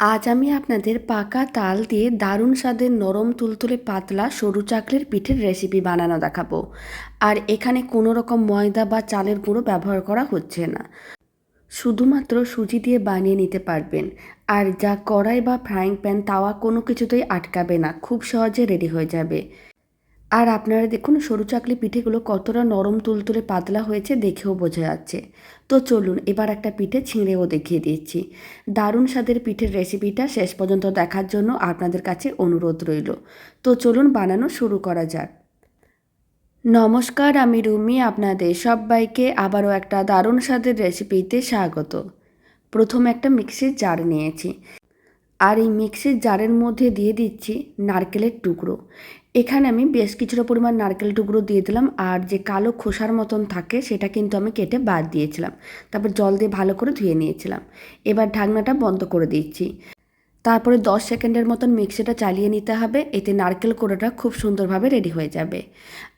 আজ আমি আপনাদের পাকা তাল দিয়ে দারুণ স্বাদের নরম তুলতুলে পাতলা সরু চাকলের পিঠের রেসিপি বানানো দেখাবো। আর এখানে কোনো রকম ময়দা বা চালের গুঁড়ো ব্যবহার করা হচ্ছে না। শুধুমাত্র সুজি দিয়ে বানিয়ে নিতে পারবেন। আর যা কড়াই বা ফ্রাইং প্যান তাওয়া কোনো কিছুতেই আটকাবে না। খুব সহজে রেডি হয়ে যাবে। আর আপনারা দেখুন, সরু চাকলি পিঠেগুলো কতটা নরম তুলতুলে পাতলা হয়েছে দেখেও বোঝা যাচ্ছে। তো চলুন, এবার একটা পিঠে ছিঁড়েও দেখিয়ে দিচ্ছি। দারুণ স্বাদের পিঠের রেসিপিটা শেষ পর্যন্ত দেখার জন্য আপনাদের কাছে অনুরোধ রইল। তো চলুন, বানানো শুরু করা যাক। নমস্কার, আমি রুমি, আপনাদের সবাইকে আবারও একটা দারুণ স্বাদের রেসিপিতে স্বাগত। প্রথমে একটা মিক্সির জার নিয়েছি। আর এই মিক্সির জারের মধ্যে দিয়ে দিচ্ছি নারকেলের টুকরো। এখানে আমি বেশ কিছুটা পরিমাণ নারকেল টুকরো দিয়ে দিলাম, আর যে কালো খোসার মতন থাকে সেটা কিন্তু আমি কেটে বাদ দিয়েছিলাম। তারপর জল দিয়ে ভালো করে ধুয়ে নিয়েছিলাম। এবার ঢাকনাটা বন্ধ করে দিচ্ছি। তারপরে দশ সেকেন্ডের মতন মিক্সিটা চালিয়ে নিতে হবে, এতে নারকেল কোড়াটা খুব সুন্দরভাবে রেডি হয়ে যাবে।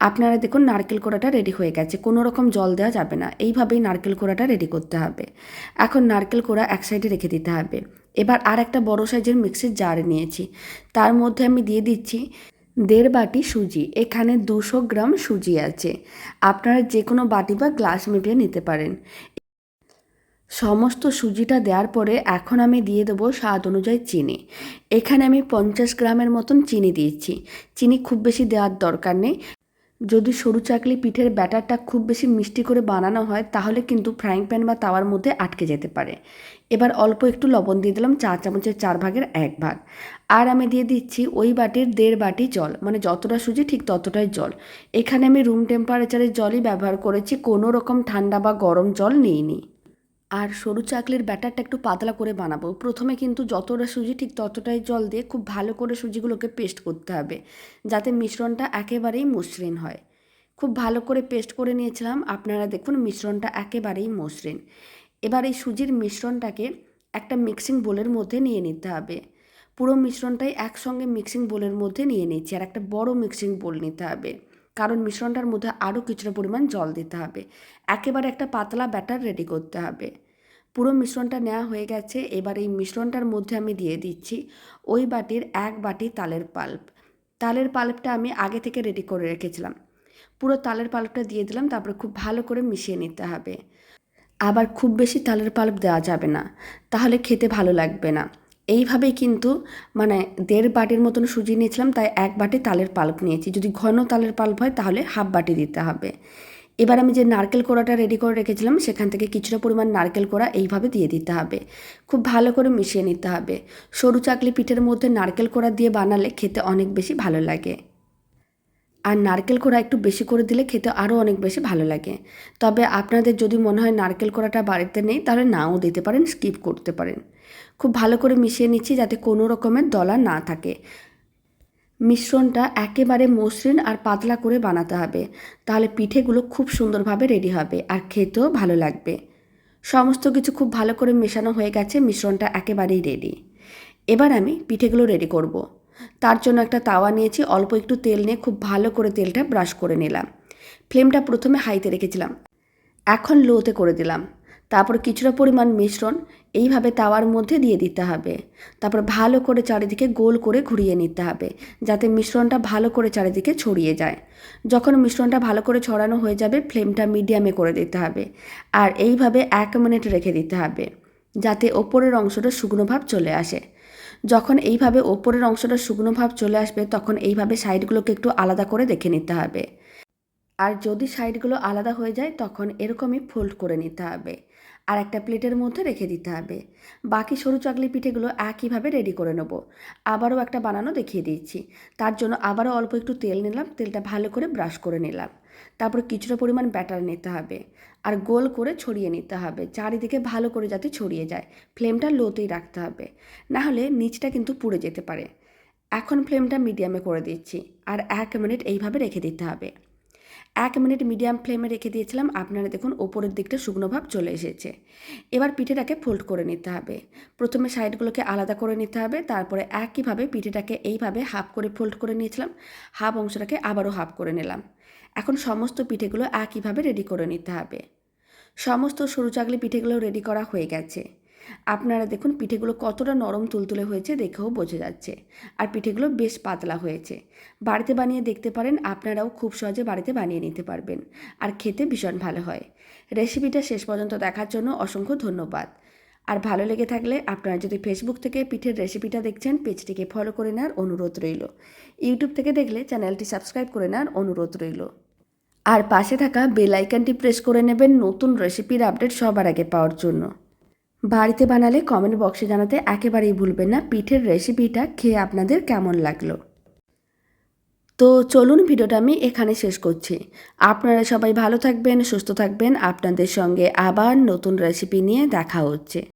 আপনারা দেখুন নারকেল কোড়াটা রেডি হয়ে গেছে, কোনো রকম জল দেওয়া যাবে না, এইভাবেই নারকেল কোড়াটা রেডি করতে হবে। এখন নারকেল কোড়া এক সাইডে রেখে দিতে হবে। এবার আর একটা বড় সাইজের মিক্সির জার নিয়েছি, তার মধ্যে আমি দিয়ে দিচ্ছি দেড় বাটি সুজি, এখানে দুশো গ্রাম সুজি আছে। আপনারা যে কোনো বাটি বা গ্লাস মিটিয়ে নিতে পারেন। সমস্ত সুজিটা দেওয়ার পরে এখন আমি দিয়ে দেবো স্বাদ অনুযায়ী চিনি। এখানে আমি পঞ্চাশ গ্রামের মতন চিনি দিয়েছি। চিনি খুব বেশি দেওয়ার দরকার নেই। যদি সরু চাকলি পিঠের ব্যাটারটা খুব বেশি মিষ্টি করে বানানো হয়, তাহলে কিন্তু ফ্রাইং প্যান বা তাওয়ার মধ্যে আটকে যেতে পারে। এবার অল্প একটু লবণ দিয়ে দিলাম চা চামচের চার ভাগের এক ভাগ। আর আমি দিয়ে দিচ্ছি ওই বাটির দেড় বাটি জল মানে যতটা সুজি ঠিক ততটাই জল। এখানে আমি রুম টেম্পারেচারের জলই ব্যবহার করেছি, কোনো রকম ঠান্ডা বা গরম জল নিইনি। আর সরু চাকলির ব্যাটারটা একটু পাতলা করে বানাবো। প্রথমে কিন্তু যতটা সুজি, ঠিক ততটাই জল দিয়ে খুব ভালো করে সুজিগুলোকে পেস্ট করতে হবে, যাতে মিশ্রণটা একেবারেই মসৃণ হয়। খুব ভালো করে পেস্ট করে নিয়েছিলাম, আপনারা দেখুন মিশ্রণটা একেবারেই মসৃণ। এবার এই সুজির মিশ্রণটাকে একটা মিক্সিং বোলের মধ্যে নিয়ে নিতে হবে। পুরো মিশ্রণটাই একসঙ্গে মিক্সিং বোলের মধ্যে নিয়ে নিচ্ছি আর একটা বড় মিক্সিং বোল নিতে হবে। কারণ মিশ্রণটার মধ্যে আরও কিছুটা পরিমাণ জল দিতে হবে। একেবারে একটা পাতলা ব্যাটার রেডি করতে হবে। পুরো মিশ্রণটা নেওয়া হয়ে গেছে, এবার এই মিশ্রণটার মধ্যে আমি দিয়ে দিচ্ছি ওই বাটির এক বাটি তালের পাল্প। তালের পাল্পটা আমি আগে থেকে রেডি করে রেখেছিলাম। পুরো তালের পাল্পটা দিয়ে দিলাম, তারপরে খুব ভালো করে মিশিয়ে নিতে হবে। আবার খুব বেশি তালের পাল্প দেওয়া যাবে না, তাহলে খেতে ভালো লাগবে না। এইভাবেই কিন্তু মানে দেড় বাটির মতন সুজি নিয়েছিলাম, তাই এক বাটি তালের পাল্প নিয়েছি। যদি ঘন তালের পাল্প হয়, তাহলে হাফ বাটি দিতে হবে। এবার আমি যে নারকেল কোড়াটা রেডি করে রেখেছিলাম, সেখান থেকে কিছুটা পরিমাণ নারকেল কোড়া এইভাবে দিয়ে দিতে হবে। খুব ভালো করে মিশিয়ে নিতে হবে। সরু চাকলি পিঠের মধ্যে নারকেল কোড়া দিয়ে বানালে খেতে অনেক বেশি ভালো লাগে। আর নারকেল কোড়া একটু বেশি করে দিলে খেতে আরও অনেক বেশি ভালো লাগে। তবে আপনাদের যদি মনে হয় নারকেল কোড়াটা বাড়িতে নেই, তাহলে নাও দিতে পারেন স্কিপ করতে পারেন। খুব ভালো করে মিশিয়ে নিচ্ছি যাতে কোনো রকমের দলা না থাকে। মিশ্রণটা একেবারে মসৃণ আর পাতলা করে বানাতে হবে। তাহলে পিঠেগুলো খুব সুন্দরভাবে রেডি হবে আর খেতেও ভালো লাগবে। সমস্ত কিছু খুব ভালো করে মেশানো হয়ে গেছে, মিশ্রণটা একেবারেই রেডি এবার আমি পিঠেগুলো রেডি করব। তার জন্য একটা তাওয়া নিয়েছি, অল্প একটু তেল নিয়ে খুব ভালো করে তেলটা ব্রাশ করে নিলাম। ফ্লেমটা প্রথমে হাইতে রেখেছিলাম। এখন লোতে করে দিলাম। তারপর কিছুটা পরিমাণ মিশ্রণ এইভাবে তাওয়ার মধ্যে দিয়ে দিতে হবে। তারপর ভালো করে চারিদিকে গোল করে ঘুরিয়ে নিতে হবে, যাতে মিশ্রণটা ভালো করে চারিদিকে ছড়িয়ে যায়। যখন মিশ্রণটা ভালো করে ছড়ানো হয়ে যাবে, ফ্লেমটা মিডিয়ামে করে দিতে হবে। আর এইভাবে এক মিনিট রেখে দিতে হবে, যাতে ওপরের অংশটা শুকনো ভাব চলে আসে। যখন এইভাবে ওপরের অংশটা শুকনো ভাব চলে আসবে, তখন এইভাবে সাইডগুলোকে একটু আলাদা করে দেখে নিতে হবে। আর যদি সাইডগুলো আলাদা হয়ে যায়, তখন এরকমই ফোল্ড করে নিতে হবে। আর একটা প্লেটের মধ্যে রেখে দিতে হবে। বাকি সরু চাকলি পিঠেগুলো একইভাবে রেডি করে নেব। আবারও একটা বানানো দেখিয়ে দিচ্ছি তার জন্য আবারও অল্প একটু তেল নিলাম, তেলটা ভালো করে ব্রাশ করে নিলাম। তারপর কিছুটা পরিমাণ ব্যাটার নিতে হবে। আর গোল করে ছড়িয়ে নিতে হবে, চারিদিকে ভালো করে যাতে ছড়িয়ে যায়। ফ্লেমটা লোতেই রাখতে হবে। না হলে নিচটা কিন্তু পুড়ে যেতে পারে। এখন ফ্লেমটা মিডিয়ামে করে দিচ্ছি। আর এক মিনিট এইভাবে রেখে দিতে হবে। এক মিনিট মিডিয়াম ফ্লেমে রেখে দিয়েছিলাম। আপনারা দেখুন, ওপরের দিকটা শুকনো ভাব চলে এসেছে। এবার পিঠেটাকে ফোল্ড করে নিতে হবে। প্রথমে সাইডগুলোকে আলাদা করে নিতে হবে। তারপরে একইভাবে পিঠেটাকে এইভাবে হাফ করে ফোল্ড করে নিয়েছিলাম। হাফ অংশটাকে আবারও হাফ করে নিলাম। এখন সমস্ত পিঠেগুলো একইভাবে রেডি করে নিতে হবে। সমস্ত সরু চাকলি পিঠেগুলো রেডি করা হয়ে গেছে। আপনারা দেখুন, পিঠেগুলো কতটা নরম তুলতুলে হয়েছে দেখেও বোঝা যাচ্ছে। আর পিঠেগুলো বেশ পাতলা হয়েছে। বাড়িতে বানিয়ে দেখতে পারেন, আপনারাও খুব সহজে বাড়িতে বানিয়ে নিতে পারবেন। আর খেতে ভীষণ ভালো হয়। রেসিপিটা শেষ পর্যন্ত দেখার জন্য অসংখ্য ধন্যবাদ। আর ভালো লেগে থাকলে আপনারা যদি ফেসবুক থেকে পিঠের রেসিপিটা দেখছেন, পেজটিকে ফলো করে নেওয়ার অনুরোধ রইল। ইউটিউব থেকে দেখলে চ্যানেলটি সাবস্ক্রাইব করে নেওয়ার অনুরোধ রইল। আর পাশে থাকা বেল আইকনটি প্রেস করে নেবেন নতুন রেসিপির আপডেট সবার আগে পাওয়ার জন্য। বাড়িতে বানালে কমেন্ট বক্সে জানাতে একেবারেই ভুলবেন না। পিঠের রেসিপিটা খেয়ে আপনাদের কেমন লাগল? তো চলুন ভিডিওটা আমি এখানে শেষ করছি। আপনারা সবাই ভালো থাকবেন, সুস্থ থাকবেন। আপনাদের সঙ্গে আবার নতুন রেসিপি নিয়ে দেখা হচ্ছে।